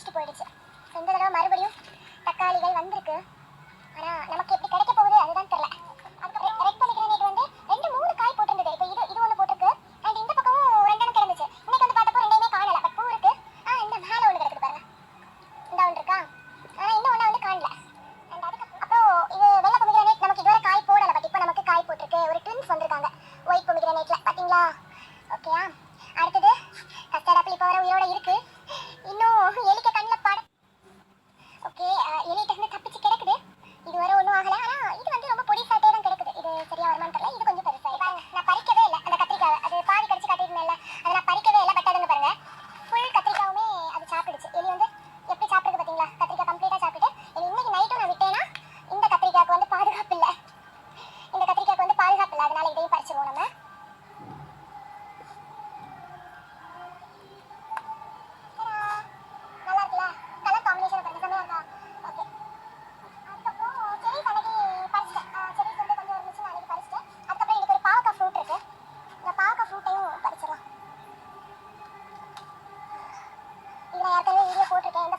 காய்ச்சிட்டு போயிடுச்சு. இந்த தடவை மறுபடியும் தக்காளிகள் வந்திருக்கு. ஆனா நமக்கு எப்படி கிடைக்க போகுது அதுதான் தெரில அதுக்கப்புறம் ரெட் பண்ணிக்கிறேன் வந்து ரெண்டு மூணு காய் போட்டிருந்தது. இப்போ ஒன்று போட்டிருக்கு. அண்ட் இந்த பக்கமும் ரெண்டு கிடந்துச்சு. இன்னைக்கு வந்து பார்த்தப்போ ரெண்டையுமே காணல. பூ இருக்கு. ஆ இந்த மேலே ஒன்று கிடக்குது பாருங்க. இந்த ஒன்று இருக்கா? ஆ இன்னும் ஒன்றா வந்து காணல. அண்ட் அதுக்கப்புறம் இது வெள்ளை நமக்கு இதுவரை காய் போடலை. பட் இப்போ நமக்கு காய் போட்டிருக்கு. ஒரு ட்வின்ஸ் வந்திருக்காங்க. ஒயிட் பொமிகிரேனேட்டில் பார்த்தீங்களா? ஓகேயா அடுத்தது கஸ்டர்ட் ஆப்பிள் இப்போ வர உயிரோட இருக்குது போட்டிருக்கேன் இந்த